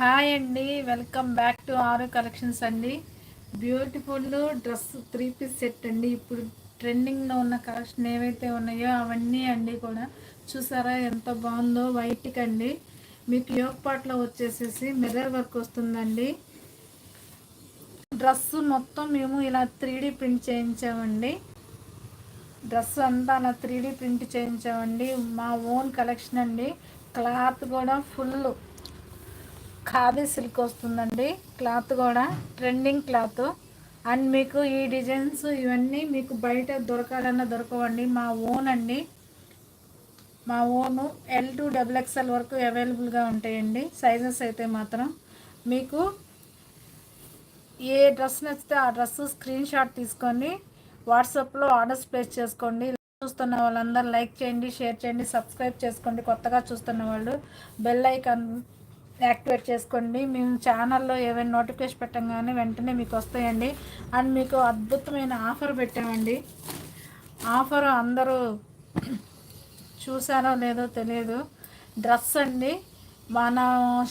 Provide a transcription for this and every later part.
Hi అండి. Welcome back to Aaru collections అండి. Beautiful dress three piece set అండి. ఇప్పుడు ట్రెండింగ్లో ఉన్న కలెక్షన్ ఏవైతే ఉన్నాయో అవన్నీ అండి కూడా. చూసారా ఎంత బాగుందో? వైట్కి అండి. మీకు యోగ్ పాట్లో వచ్చేసేసి మిర్రర్ వర్క్ వస్తుందండి. డ్రెస్ మొత్తం మేము ఇలా త్రీ ప్రింట్ చేయించామండి. డ్రెస్ అంతా అలా త్రీ ప్రింట్ చేయించామండి. మా ఓన్ కలెక్షన్ అండి. క్లాత్ కూడా ఫుల్. ఖాదీ సిల్క్ వస్తుందండి. క్లాత్ కూడా ట్రెండింగ్ క్లాత్. అండ్ మీకు ఈ డిజైన్స్ ఇవన్నీ మీకు బయట దొరకాలన్నా దొరకవండి. మా ఓన్ అండి. మా own L to double XL వరకు అవైలబుల్గా ఉంటాయండి. సైజెస్ అయితే మాత్రం. మీకు ఏ డ్రెస్ నచ్చితే ఆ డ్రెస్ స్క్రీన్ షాట్ తీసుకొని వాట్సాప్లో ఆర్డర్స్ ప్లేస్ చేసుకోండి. చూస్తున్న వాళ్ళందరూ లైక్ చేయండి షేర్ చేయండి సబ్స్క్రైబ్ చేసుకోండి. కొత్తగా చూస్తున్న వాళ్ళు బెల్ ఐకాన్ యాక్టివేట్ చేసుకోండి. మేము ఛానల్లో ఏవైనా నోటిఫికేషన్ పెట్టంగానే వెంటనే మీకు వస్తాయండి. అండ్ మీకు అద్భుతమైన ఆఫర్ పెట్టామండి. ఆఫర్ అందరూ చూసారో లేదో తెలియదు. డ్రెస్ అండి. మన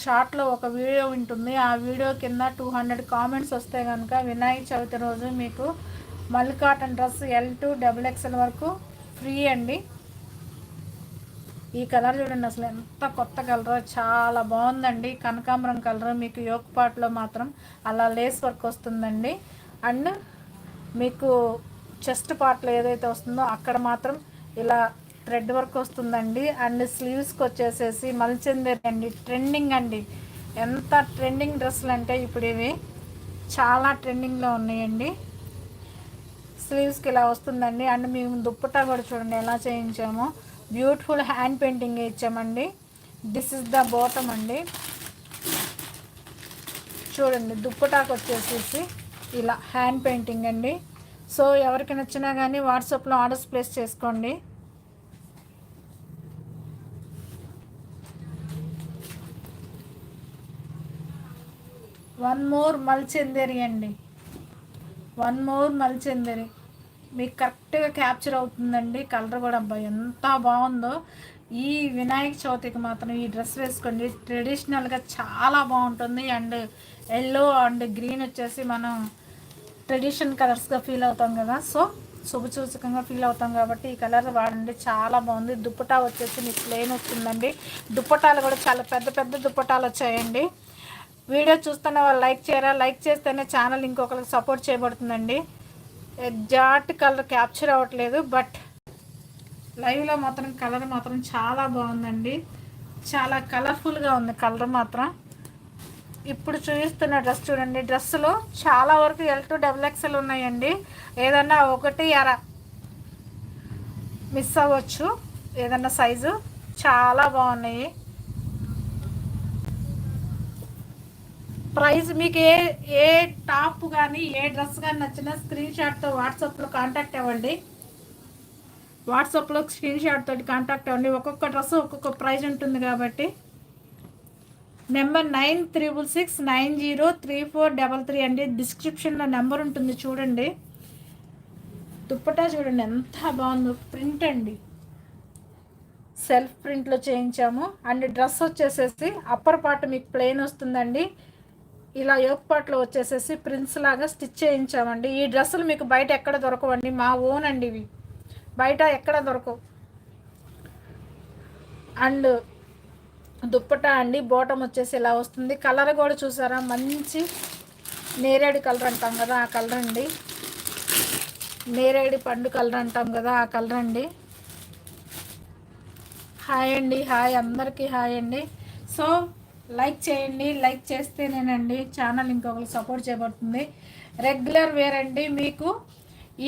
షార్ట్లో ఒక వీడియో ఉంటుంది. ఆ వీడియో కింద టూ హండ్రెడ్ కామెంట్స్ వస్తే కనుక వినాయక చవితి రోజు మీకు mul cotton dress L to double XL వరకు ఫ్రీ అండి. ఈ కలర్ చూడండి అసలు ఎంత కొత్త కలర్ చాలా బాగుందండి. కనకాంబరం కలర్ మీకు యోక్ పాట్లో మాత్రం అలా లేస్ వర్క్ వస్తుందండి. అండ్ మీకు చెస్ట్ పార్ట్లో ఏదైతే వస్తుందో అక్కడ మాత్రం ఇలా థ్రెడ్ వర్క్ వస్తుందండి. అండ్ స్లీవ్స్కి వచ్చేసేసి మల్చిందేరి అండి. ట్రెండింగ్ అండి. ఎంత ట్రెండింగ్ డ్రెస్సులు అంటే ఇప్పుడు ఇవి చాలా ట్రెండింగ్లో ఉన్నాయండి. స్లీవ్స్కి ఇలా వస్తుందండి. అండ్ మేము దుప్పటా కూడా చూడండి ఎలా చేయించామో. బ్యూటిఫుల్ హ్యాండ్ పెయింటింగ్ ఇచ్చామండి. దిస్ ఇస్ ద బాటమ్ అండి. చూడండి దుప్పటాకు వచ్చేసేసి ఇలా హ్యాండ్ పెయింటింగ్ అండి. సో ఎవరికి నచ్చినా కానీ వాట్సాప్లో ఆర్డర్స్ ప్లేస్ చేసుకోండి. వన్ మోర్ మల్చెందరి అండి. వన్ మోర్ మల్చెందరి మీకు కరెక్ట్గా క్యాప్చర్ అవుతుందండి. కలర్ కూడా అబ్బాయి ఎంత బాగుందో. ఈ వినాయక చవితికి మాత్రం ఈ డ్రెస్ వేసుకోండి. ట్రెడిషనల్గా చాలా బాగుంటుంది. అండ్ ఎల్లో అండ్ గ్రీన్ వచ్చేసి మనం ట్రెడిషన్ కలర్స్గా ఫీల్ అవుతాం కదా. సో శుభసూచకంగా ఫీల్ అవుతాం కాబట్టి ఈ కలర్ వాడండి. చాలా బాగుంది. దుప్పటా వచ్చేసి మీకు ప్లెయిన్ వచ్చిందండి దుప్పటాలు కూడా చాలా పెద్ద పెద్ద దుప్పటాలు వచ్చాయండి. వీడియో చూస్తున్న వాళ్ళు లైక్ చేయరా? లైక్ చేస్తేనే ఛానల్ ఇంకొకరికి సపోర్ట్ చేయబడుతుందండి. ఎగ్జాక్ట్ కలర్ క్యాప్చర్ అవ్వట్లేదు బట్ లైవ్లో మాత్రం కలర్ మాత్రం చాలా బాగుందండి. చాలా కలర్ఫుల్గా ఉంది కలర్ మాత్రం. ఇప్పుడు చూపిస్తున్న డ్రెస్ చూడండి. డ్రెస్సులో చాలా వరకు ఎల్ టు డబుల్ ఎక్స్ఎల్ ఉన్నాయండి. ఏదన్నా ఒకటి అర మిస్ అవ్వచ్చు. ఏదన్నా సైజు చాలా బాగున్నాయి. ప్రైస్ మీకు ఏ ఏ టాప్ కానీ ఏ డ్రెస్ కానీ నచ్చిన స్క్రీన్ షాట్తో వాట్సాప్లో కాంటాక్ట్ అవ్వండి. వాట్సాప్లో స్క్రీన్ షాట్ తోటి కాంటాక్ట్ అవ్వండి. ఒక్కొక్క డ్రెస్ ఒక్కొక్క ప్రైజ్ ఉంటుంది కాబట్టి. Number nine triple six nine zero three four double three అండి. డిస్క్రిప్షన్లో నెంబర్ ఉంటుంది చూడండి. దుప్పటా చూడండి ఎంత బాగుందో. ప్రింట్ అండి. సెల్ఫ్ ప్రింట్లో చేయించాము. అండ్ డ్రెస్ వచ్చేసేసి అప్పర్ పార్ట్ మీకు ప్లెయిన్ వస్తుందండి. ఇలా యోగపాట్లో వచ్చేసేసి ప్రిన్స్ లాగా స్టిచ్ చేయించామండి. ఈ డ్రెస్సులు మీకు బయట ఎక్కడ దొరకవండి? మా ఓన్ అండి ఇవి. బయట ఎక్కడ దొరకవు. అండ్ దుప్పటా అండి బోటం వచ్చేసి ఇలా వస్తుంది. కలర్ కూడా చూసారా? మంచి నేరేడు కలర్ అంటాం కదా ఆ కలర్ అండి. నేరేడు పండు కలర్ అంటాం కదా ఆ కలర్ అండి. హాయ్ అండి హాయ్ అందరికీ హాయ్ అండి. సో లైక్ చేయండి లైక్ చేస్తేనేనండి ఛానల్ ఇంకొకరు సపోర్ట్ చేయబడుతుంది. రెగ్యులర్ వేర్ అండి మీకు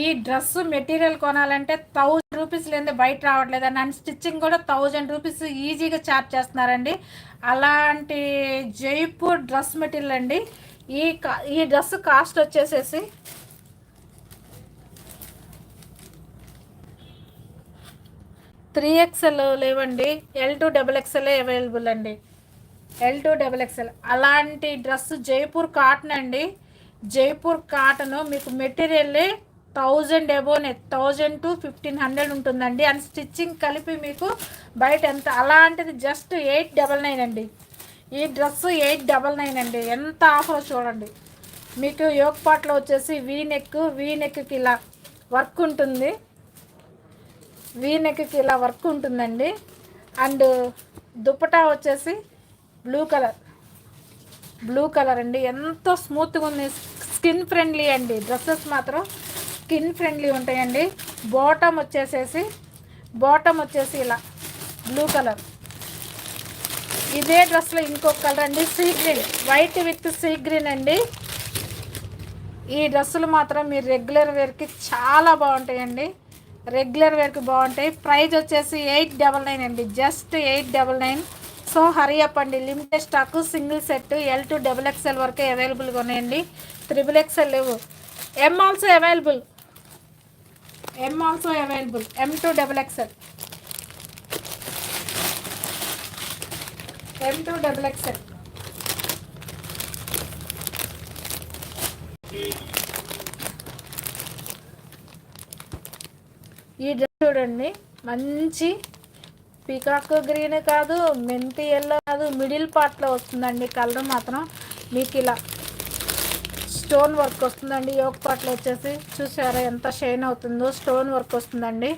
ఈ డ్రెస్ మెటీరియల్ కొనాలంటే థౌజండ్ రూపీస్ లేదా బయట రావట్లేదు అండ్. స్టిచ్చింగ్ కూడా థౌజండ్ రూపీస్ ఈజీగా చార్జ్ చేస్తున్నారండి. అలాంటి జైపూర్ డ్రెస్ మెటీరియల్ అండి. ఈ ఈ డ్రెస్ కాస్ట్ వచ్చేసేసి త్రీ ఎక్స్ఎల్ లేవండి. L to double XL available అండి. ఎల్ టూ డబల్ ఎక్స్ఎల్ అలాంటి డ్రెస్ జైపూర్ కాటన్ అండి. జైపూర్ కాటన్ మీకు మెటీరియల్ థౌజండ్ ఎబోనే థౌజండ్ టు ఫిఫ్టీన్ హండ్రెడ్ ఉంటుందండి. అండ్ స్టిచ్చింగ్ కలిపి మీకు బయట ఎంత అలాంటిది జస్ట్ ఎయిట్ డబల్ నైన్ అండి. ఈ డ్రెస్ ఎయిట్ డబల్ నైన్ అండి. ఎంత ఆఫర్ చూడండి. మీకు యోగపాట్లో వచ్చేసి వీ నెక్ వీ నెక్కి ఇలా వర్క్ ఉంటుంది. వీ నెక్కి ఇలా వర్క్ ఉంటుందండి. అండ్ దుప్పటా వచ్చేసి బ్లూ కలర్ బ్లూ కలర్ అండి. ఎంతో స్మూత్గా ఉంది. స్కిన్ ఫ్రెండ్లీ అండి. డ్రెస్సెస్ మాత్రం స్కిన్ ఫ్రెండ్లీ ఉంటాయండి. బాటమ్ వచ్చేసేసి బాటమ్ వచ్చేసి ఇలా బ్లూ కలర్ ఇదే డ్రెస్లో ఇంకొక కలర్ అండి. Sea green white with sea green అండి. ఈ డ్రెస్సులు మాత్రం మీరు రెగ్యులర్ వేర్కి చాలా బాగుంటాయండి. రెగ్యులర్ వేర్కి బాగుంటాయి. ప్రైజ్ వచ్చేసి ఎయిట్ డబల్ నైన్ అండి. Just eight double nine so hurry up అండి limited stock single set L to double XL వరకే అవైలబుల్గా ఉన్నాయండి. త్రిబుల్ ఎక్స్ఎల్ లేవు. M also available M also available M to double XL M to double XL ఈ dress చూడండి మంచి peacock green కాదు మెంతి ఎల్లో కాదు మిడిల్ పార్ట్లో వస్తుందండి కలర్ మాత్రం. మీకు ఇలా స్టోన్ వర్క్ వస్తుందండి. యోగ పార్ట్లో వచ్చేసి చూసారా ఎంత షైన్ అవుతుందో స్టోన్ వర్క్ వస్తుందండి.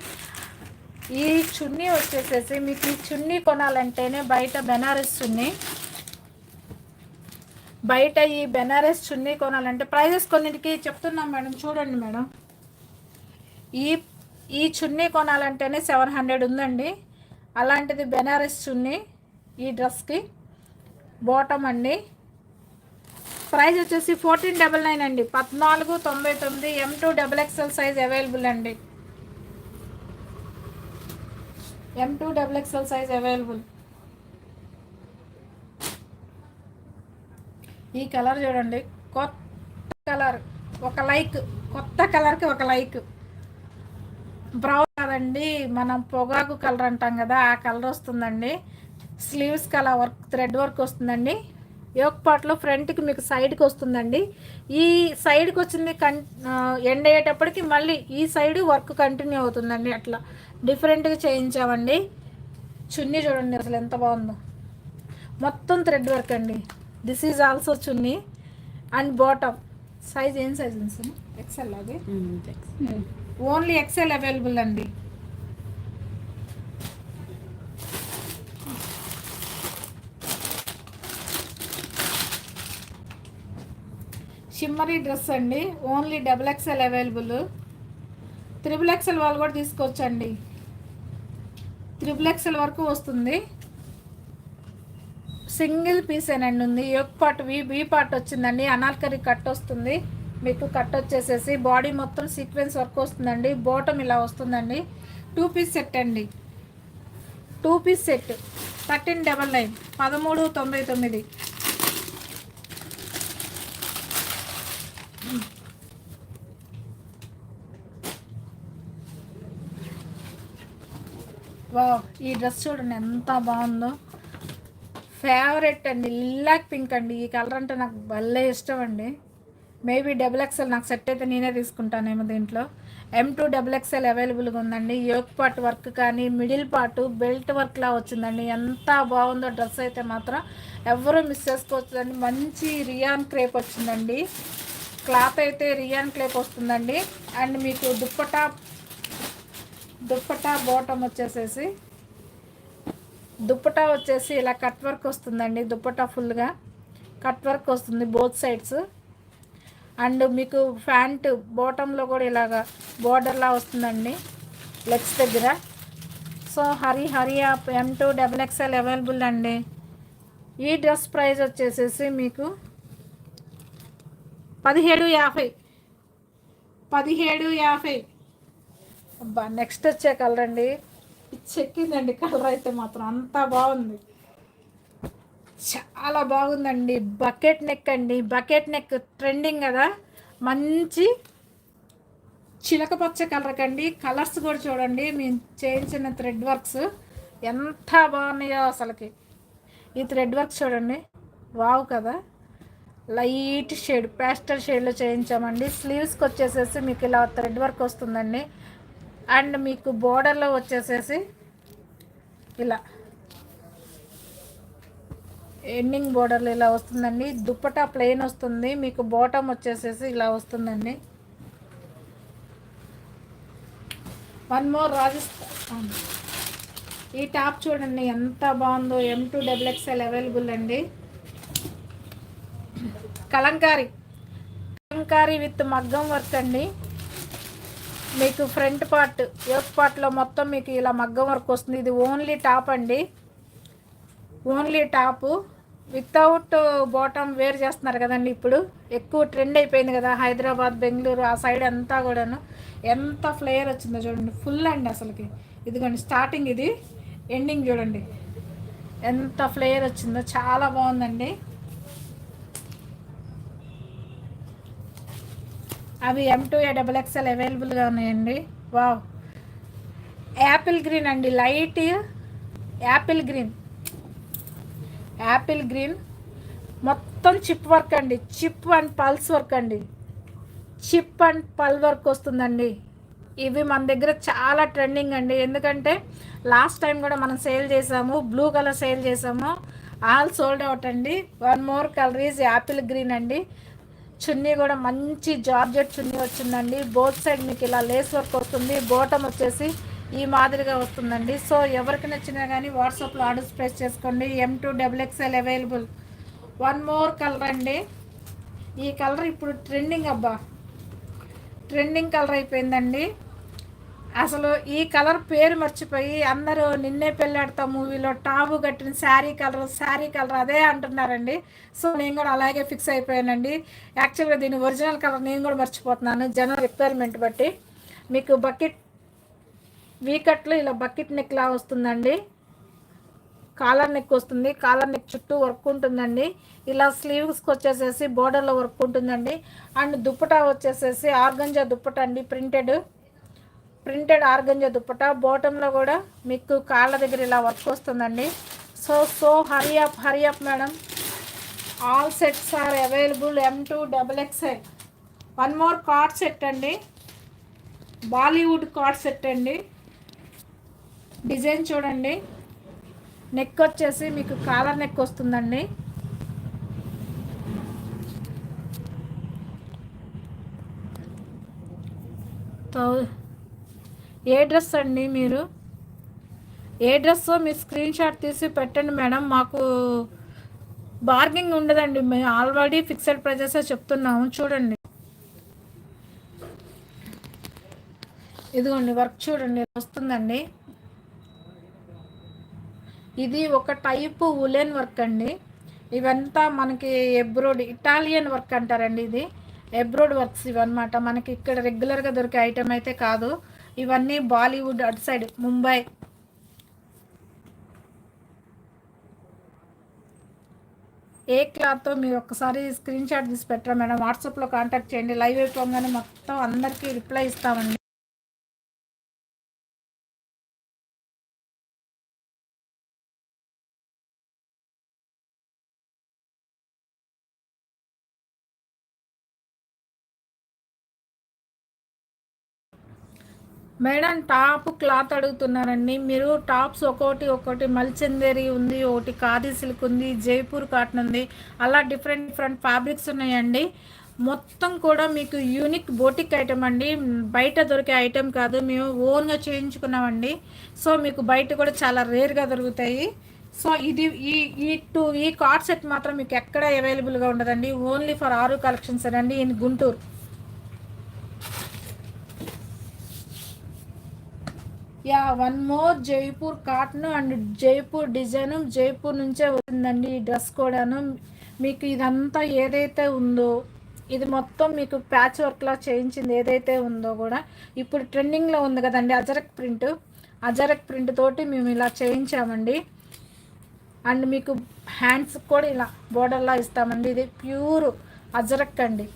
ఈ చున్నీ వచ్చేసేసి మీకు ఈ చున్నీ కొనాలంటేనే బయట బెనారస్ చున్నీ. బయట ఈ బెనారస్ చున్నీ కొనాలంటే ప్రైజెస్ కొన్నింటికి చెప్తున్నాం మేడం చూడండి మేడం. ఈ ఈ చున్నీ కొనాలంటేనే సెవెన్ హండ్రెడ్ ఉందండి. అలాంటిది బెనారస్ చున్నీ ఈ డ్రెస్కి. బాటమ్ అండి. ప్రైస్ వచ్చేసి ఫోర్టీన్ డబల్ నైన్ అండి. పద్నాలుగు తొంభై తొమ్మిది M to double XL size available అండి. M to double XL size available. ఈ కలర్ చూడండి. కొత్త కలర్. ఒక లైక్. కొత్త కలర్కి ఒక లైక్. బ్రౌన్ కాదండి మనం పొగాకు కలర్ అంటాం కదా ఆ కలర్ వస్తుందండి. Sleeves colour work thread work వస్తుందండి. యోక్ పాట్లో ఫ్రంట్కి మీకు సైడ్కి వస్తుందండి. ఈ సైడ్కి వచ్చింది కన్ ఎండ్ అయ్యేటప్పటికి మళ్ళీ ఈ సైడ్ వర్క్ కంటిన్యూ అవుతుందండి. అట్లా డిఫరెంట్గా చేయించామండి. చున్నీ చూడండి అసలు ఎంత బాగుందో. మొత్తం థ్రెడ్ వర్క్ అండి. This is also chunni. And bottom size ఏం సైజ్ ఉంది సార్ ఎక్సెల్ అది? ఓన్లీ ఎక్సెల్ అవైలబుల్ అండి. చిమ్మరి డ్రెస్ అండి. Only double XL available. Triple XL వాళ్ళు కూడా తీసుకోవచ్చండి. త్రిబుల్ ఎక్సెల్ వరకు వస్తుంది. సింగిల్ పీస్ ఏనండి ఉంది. ఎగ్ పార్ట్ వి బి పార్ట్ వచ్చిందండి. అనాల్కరీ కట్ వస్తుంది. మీకు కట్ వచ్చేసేసి బాడీ మొత్తం సీక్వెన్స్ వర్క్ వస్తుందండి. బాటమ్ ఇలా వస్తుందండి. టూ పీస్ సెట్ అండి. Two piece set. Thirteen double nine. పదమూడు తొంభై తొమ్మిది. వా ఈ డ్రెస్ చూడండి ఎంత బాగుందో. ఫేవరెట్ అండి లిల్లాక్ పింక్ అండి. ఈ కలర్ అంటే నాకు భలే ఇష్టం అండి. మేబీ డబుల్ ఎక్స్ఎల్ నాకు సెట్ అయితే నేనే తీసుకుంటానేమో దీంట్లో. ఎం టూ డబుల్ ఎక్స్ఎల్ అవైలబుల్గా ఉందండి. యోక్ పార్ట్ వర్క్ కానీ మిడిల్ పార్ట్ బెల్ట్ వర్క్లా వచ్చిందండి. ఎంత బాగుందో డ్రెస్ అయితే మాత్రం ఎవరూ మిస్ చేసుకోవచ్చుదండి మంచి రియాన్ క్రేప్ వచ్చిందండి. క్లాత్ అయితే రియాన్ క్లేప్ వస్తుందండి. అండ్ మీకు దుప్పటా దుప్పటా బాటమ్ వచ్చేసేసి దుప్పటా వచ్చేసి ఇలా కట్ వర్క్ వస్తుందండి దుప్పటా ఫుల్గా. కట్ వర్క్ వస్తుంది బోత్ సైడ్స్. అండ్ మీకు ప్యాంట్ బాటంలో కూడా ఇలాగా బోర్డర్లా వస్తుందండి లెగ్స్ దగ్గర. So hurry hurry up M to double XL available అండి. ఈ డ్రెస్ ప్రైస్ వచ్చేసేసి మీకు పదిహేడు యాభై పదిహేడు యాభై. అబ్బా నెక్స్ట్ వచ్చే కలర్ అండి. చెక్కిందండి కలర్ అయితే మాత్రం అంతా బాగుంది. చాలా బాగుందండి. బకెట్ నెక్ అండి. బకెట్ నెక్ ట్రెండింగ్ కదా. మంచి చిలక పచ్చ కలర్ కండి. కలర్స్ కూడా చూడండి. మేము చేయించిన థ్రెడ్ వర్క్స్ ఎంత బాగున్నాయో అసలుకి. ఈ థ్రెడ్ వర్క్స్ చూడండి. వావ్ కదా. లైట్ షేడ్ ప్యాస్టల్ షేడ్లో చేయించామండి. స్లీవ్స్కి వచ్చేసేసి మీకు ఇలా థ్రెడ్ వర్క్ వస్తుందండి. అండ్ మీకు బోర్డర్లో వచ్చేసేసి ఇలా ఎండింగ్ బోర్డర్లు ఇలా వస్తుందండి. దుప్పటా ప్లెయిన్ వస్తుంది. మీకు బాటమ్ వచ్చేసేసి ఇలా వస్తుందండి. One more Rajasthan. ఈ టాప్ చూడండి ఎంత బాగుందో. M to double XL available అండి. కలంకారీ. కలంకారీ విత్ మగ్గం వర్క్ అండి. మీకు ఫ్రంట్ పార్ట్ యోక్ పార్ట్లో మొత్తం మీకు ఇలా మగ్గం వర్క్ వస్తుంది. ఇది ఓన్లీ టాప్ అండి. Only top. Without bottom wear చేస్తున్నారు కదండి ఇప్పుడు. ఎక్కువ ట్రెండ్ అయిపోయింది కదా హైదరాబాద్ బెంగళూరు ఆ సైడ్ అంతా కూడాను. ఎంత ఫ్లేయర్ వచ్చిందో చూడండి. ఫుల్ అండి అసలుకి. ఇదిగోండి స్టార్టింగ్ ఇది ఎండింగ్ చూడండి. ఎంత ఫ్లేయర్ వచ్చిందో చాలా బాగుందండి. అవి M to a double XL అవైలబుల్గా ఉన్నాయండి. వావ్ యాపిల్ గ్రీన్ అండి. Light apple green apple green మొత్తం చిప్ వర్క్ అండి. చిప్ అండ్ పల్స్ వర్క్ అండి. చిప్ అండ్ పల్ వర్క్ వస్తుందండి. ఇవి మన దగ్గర చాలా ట్రెండింగ్ అండి. ఎందుకంటే లాస్ట్ టైం కూడా మనం సేల్ చేసాము. బ్లూ కలర్ సేల్ చేసాము. ఆల్ సోల్డ్ అవుట్ అండి. One more colour is apple green అండి. చున్నీ కూడా మంచి జార్జెట్ చున్నీ వచ్చిందండి. బోత్ సైడ్ మీకు ఇలా లేస్ వర్క్ వస్తుంది. బోటం వచ్చేసి ఈ మాదిరిగా వస్తుందండి. సో ఎవరికి నచ్చినా కానీ వాట్సాప్లో ఆర్డర్స్ ప్లేస్ చేసుకోండి. M to double XL available one more colour అండి. ఈ కలర్ ఇప్పుడు ట్రెండింగ్ అబ్బా. ట్రెండింగ్ కలర్ అయిపోయిందండి. అసలు ఈ కలర్ పేరు మర్చిపోయి అందరూ నిన్నే పెళ్ళాడతా మూవీలో టాబు కట్టిన శారీ కలర్ శారీ కలర్ అదే అంటున్నారండి. సో నేను కూడా అలాగే ఫిక్స్ అయిపోయానండి. యాక్చువల్గా దీని ఒరిజినల్ కలర్ నేను కూడా మర్చిపోతున్నాను జనరల్ రిక్వైర్మెంట్ బట్టి. మీకు బకెట్ వీకట్లు ఇలా బకెట్ నెక్ లా వస్తుందండి. కాలర్ నెక్ వస్తుంది. కాలర్ నెక్ చుట్టూ వర్క్ ఉంటుందండి. ఇలా స్లీవ్స్కి వచ్చేసేసి బోర్డర్లో వర్క్ ఉంటుందండి. అండ్ దుప్పటా వచ్చేసేసి ఆర్గంజా దుప్పట అండి ప్రింటెడ్ ప్రింటెడ్ ఆర్గంజా దుప్పట బాటంలో కూడా మీకు కాళ్ళ దగ్గర ఇలా వర్క్ వస్తుందండి. So so hurry up hurry up madam all sets are available M to double XL one more cord set అండి. బాలీవుడ్ కార్డ్ సెట్ అండి. డిజైన్ చూడండి. నెక్ వచ్చేసి మీకు కాలర్ నెక్ వస్తుందండి. ఏ డ్రెస్ అండి మీరు? ఏ డ్రెస్ మీ స్క్రీన్ షాట్ తీసి పెట్టండి మేడం. మాకు బార్గింగ్ ఉండదండి. మేము ఆల్రెడీ ఫిక్స్డ్ ప్రైజెస్ చెప్తున్నాము. చూడండి. ఇదిగోండి వర్క్ చూడండి. వస్తుందండి. ఇది ఒక టైపు ఉలెన్ వర్క్ అండి. ఇవంతా మనకి ఎబ్రోడ్ ఇటాలియన్ వర్క్ అంటారండి ఇది. ఎబ్రోడ్ వర్క్స్ ఇవన్నమాట. మనకి ఇక్కడ రెగ్యులర్గా దొరికే ఐటెం అయితే కాదు. ఇవన్నీ బాలీవుడ్ అటు సైడ్ ముంబై. ఏ క్లాత్తో మీరు ఒక్కసారి స్క్రీన్ షాట్ తీసి పెట్టరా మేడం? వాట్సాప్లో కాంటాక్ట్ చేయండి. లైవ్ అయిపోగానే మొత్తం అందరికీ రిప్లై ఇస్తామండి. మేడం టాప్ క్లాత్ అడుగుతున్నారండి. మీరు టాప్స్ ఒకటి ఒక్కోటి మల్చందేరి ఉంది ఒకటి ఖాదీ సిల్క్ ఉంది జైపూర్ కాటన్ ఉంది. అలా డిఫరెంట్ డిఫరెంట్ ఫ్యాబ్రిక్స్ ఉన్నాయండి. మొత్తం కూడా మీకు యూనిక్ బోటిక్ ఐటమ్ అండి. బయట దొరికే ఐటెం కాదు మేము ఓన్గా చేయించుకున్నామండి. సో మీకు బయట కూడా చాలా రేర్గా దొరుకుతాయి. సో ఇది ఈ ఈ టూ ఈ కార్డ్ సెట్ మాత్రం మీకు ఎక్కడ అవైలబుల్గా ఉండదండి. ఓన్లీ ఫర్ ఆరు కలెక్షన్స్ అండి in Guntur. Yeah one more Jaipur cotton and Jaipur design. Jaipur నుంచే వచ్చిందండి ఈ డ్రెస్ కూడాను. మీకు ఇదంతా ఏదైతే ఉందో ఇది మొత్తం మీకు ప్యాచ్ వర్క్లా చేయించింది ఏదైతే ఉందో కూడా ఇప్పుడు ట్రెండింగ్లో ఉంది కదండి అజరక్ ప్రింట్. అజరక్ ప్రింట్ తోటి మేము ఇలా చేయించామండి. అండ్ మీకు హ్యాండ్స్ కూడా ఇలా బోర్డర్లా ఇస్తామండి. ఇది ప్యూర్ అజరక్ అండి.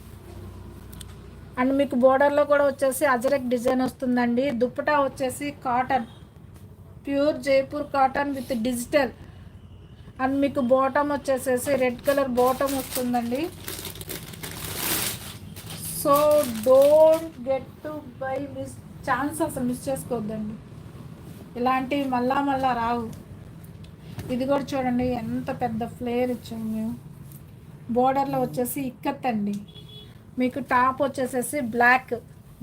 అండ్ మీకు బోర్డర్లో కూడా వచ్చేసి అజరక్ డిజైన్ వస్తుందండి. దుప్పటా వచ్చేసి cotton pure Jaipur cotton with digital and మీకు బాటమ్ వచ్చేసేసి రెడ్ కలర్ బాటమ్ వస్తుందండి. So don't get to buy miss chance అసలు మిస్ చేసుకోవద్దండి. ఇలాంటివి మళ్ళా మళ్ళా రావు. ఇది కూడా చూడండి ఎంత పెద్ద ఫ్లేర్ ఇచ్చాము మేము. బోర్డర్లో వచ్చేసి ఇక్కత్ అండి మీకు టాప్ వచ్చేసేసి బ్లాక్.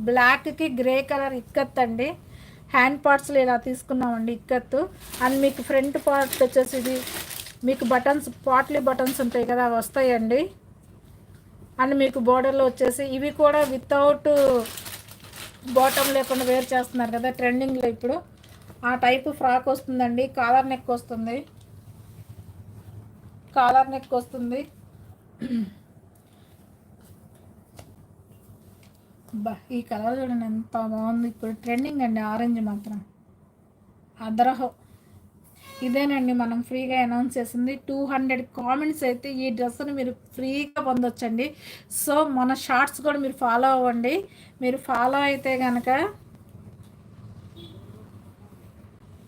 బ్లాక్కి గ్రే కలర్ ఇక్కత్ అండి. హ్యాండ్ పార్ట్స్లో ఇలా తీసుకున్నామండి ఇక్కత్తు అండ్ మీకు ఫ్రంట్ పార్ట్ వచ్చేసి ఇది. మీకు బటన్స్ పాట్లీ బటన్స్ ఉంటాయి కదా అవి వస్తాయండి. అండ్ మీకు బోర్డర్లో వచ్చేసి ఇవి కూడా వితౌట్ బాటమ్ లేకుండా వేర్ చేస్తున్నారు కదా ట్రెండింగ్లో ఇప్పుడు. ఆ టైపు ఫ్రాక్ వస్తుందండి. కాలర్ నెక్ వస్తుంది. కాలర్ నెక్ వస్తుంది. బా ఈ కలర్ చూడండి ఎంత బాగుంది. ఇప్పుడు ట్రెండింగ్ అండి ఆరెంజ్ మాత్రం. అదరహో. ఇదేనండి మనం ఫ్రీగా అనౌన్స్ చేసింది. టూ హండ్రెడ్ కామెంట్స్ అయితే ఈ డ్రెస్ని మీరు ఫ్రీగా పొందొచ్చండి. సో మన షార్ట్స్ కూడా మీరు ఫాలో అవ్వండి. మీరు ఫాలో అయితే కనుక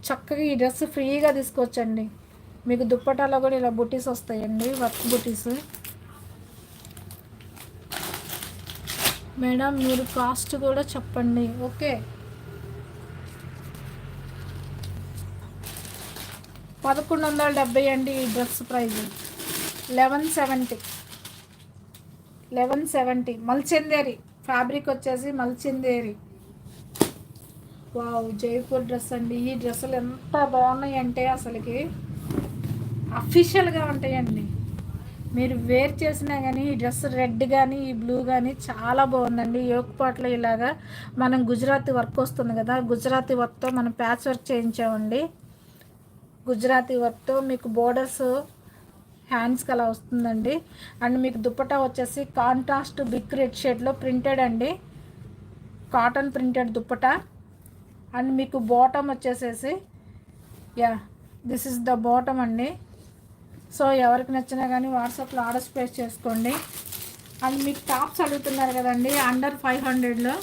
చక్కగా ఈ డ్రెస్ ఫ్రీగా తీసుకోవచ్చండి మీకు దుప్పటాలో కూడా ఇలా బుటీస్ వస్తాయండి వర్క్ బుటీస్. మేడం మీరు కాస్ట్ కూడా చెప్పండి. ఓకే? పదకొండు వందల డెబ్బై అండి ఈ dress price. Eleven seventy. Eleven seventy. మల్చిందేరి. Fabric వచ్చేసి మల్చిందేరి. వావ్ జైపూర్ డ్రెస్ అండి. ఈ డ్రెస్సులు ఎంత బాగున్నాయి అంటే అసలుకి అఫీషియల్గా ఉంటాయండి. మీరు వేర్ చేసినా కానీ ఈ డ్రెస్ రెడ్ కానీ ఈ బ్లూ కానీ చాలా బాగుందండి. యోగపాట్లో ఇలాగా మనం గుజరాతీ వర్క్ వస్తుంది కదా గుజరాతీ వర్క్తో మనం ప్యాచ్ వర్క్ చేయించామండి. గుజరాతీ వర్క్తో మీకు బోర్డర్స్ హ్యాండ్స్కి అలా వస్తుందండి. అండ్ మీకు దుప్పటా వచ్చేసి కాంట్రాస్ట్ బిగ్ రెడ్ షేడ్లో ప్రింటెడ్ అండి. Cotton printed dupatta. అండ్ మీకు బాటమ్ వచ్చేసేసి yeah this is the bottom అండి. సో ఎవరికి నచ్చినా కానీ వాట్సాప్లో ఆర్డర్స్ ప్లేస్ చేసుకోండి. అది మీకు టాప్స్ అడుగుతున్నారు కదండి అండర్ ఫైవ్ హండ్రెడ్లో.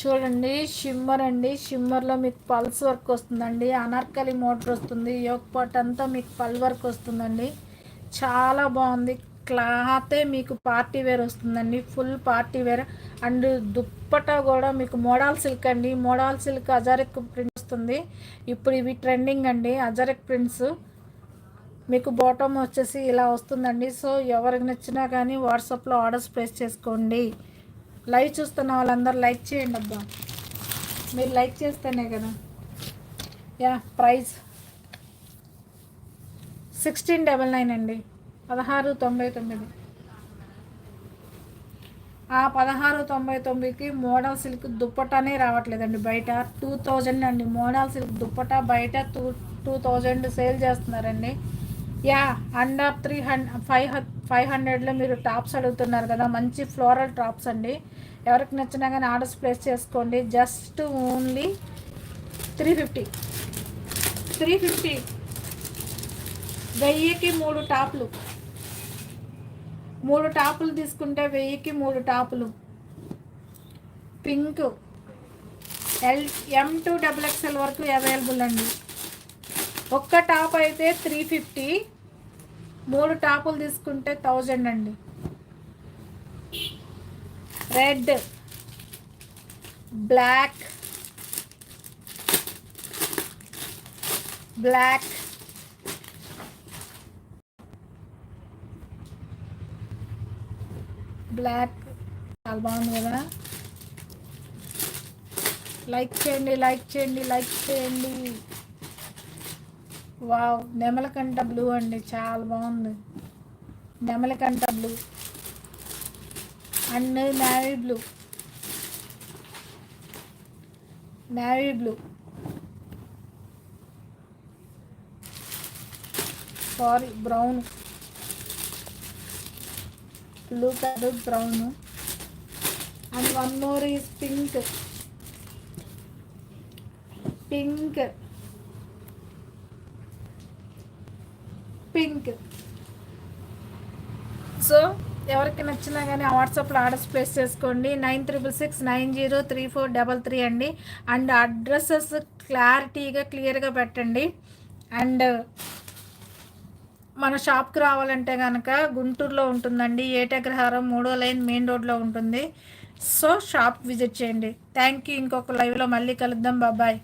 చూడండి షిమ్మర్ అండి. షిమ్మర్లో మీకు పల్స్ వర్క్ వస్తుందండి. అనార్కలి మోటర్ వస్తుంది. యోగ్ పాట్ అంతా మీకు పల్ వర్క్ వస్తుందండి. చాలా బాగుంది. క్లాతే మీకు పార్టీ వేర్ వస్తుందండి. Full party wear and dupatta కూడా మీకు మోడల్ సిల్క్ అండి. మోడాల్ సిల్క్ అజారెక్ ప్రింట్ వస్తుంది. ఇప్పుడు ఇవి ట్రెండింగ్ అండి. అజారెక్ ప్రింట్స్ మీకు బాటమ్ వచ్చేసి ఇలా వస్తుందండి. సో ఎవరికి నచ్చినా కానీ వాట్సాప్లో ఆర్డర్స్ ప్లేస్ చేసుకోండి. లైవ్ చూస్తున్న వాళ్ళందరూ లైక్ చేయండి అబ్బా. మీరు లైక్ చేస్తేనే కదా. Yeah price sixteen double nine అండి. పదహారు తొంభై తొమ్మిది. ఆ పదహారు తొంభై తొమ్మిదికి మోడల్ సిల్క్ దుప్పటానే రావట్లేదండి బయట. టూ థౌజండ్ అండి మోడల్ సిల్క్ దుప్పట బయట టూ టూ థౌజండ్ సేల్ చేస్తున్నారండి. Yeah under three hundred five five హండ్రెడ్లో మీరు టాప్స్ అడుగుతున్నారు కదా మంచి ఫ్లోరల్ టాప్స్ అండి. ఎవరికి నచ్చినా కానీ ఆర్డర్స్ ప్లేస్ చేసుకోండి. Just only three fifty. Three fifty. వెయ్యికి మూడు టాపులు. మూడు టాపులు తీసుకుంటే వెయ్యికి మూడు టాపులు. Pink. L M to double XL వరకు అవైలబుల్ అండి. ఒక్క టాప్ అయితే త్రీ ఫిఫ్టీ. మూడు టాపులు తీసుకుంటే థౌజండ్ అండి. Red black black. బ్లాక్ చాలా బాగుంది కదా. లైక్ చేయండి లైక్ చేయండి లైక్ చేయండి. వావ్ నెమలకంట బ్లూ అండి చాలా బాగుంది. నెమలకంట blue. And navy blue. Navy blue. Sorry brown. Blue colour brown. And one more is pink. Pink. Pink so ఎవరికి నచ్చినా కానీ వాట్సాప్లో ఆర్డర్స్ ప్లేస్ చేసుకోండి. Nine triple six nine zero three four double three అండి. And addresses క్లారిటీగా క్లియర్గా పెట్టండి. And మన షాప్కి రావాలంటే కనుక గుంటూరులో ఉంటుందండి. ఏటగ్రహారం మూడో లైన్ మెయిన్ రోడ్లో ఉంటుంది. సో షాప్ విజిట్ చేయండి. థ్యాంక్ యూ ఇంకొక లైవ్లో మళ్ళీ కలుద్దాం. బాబాయ్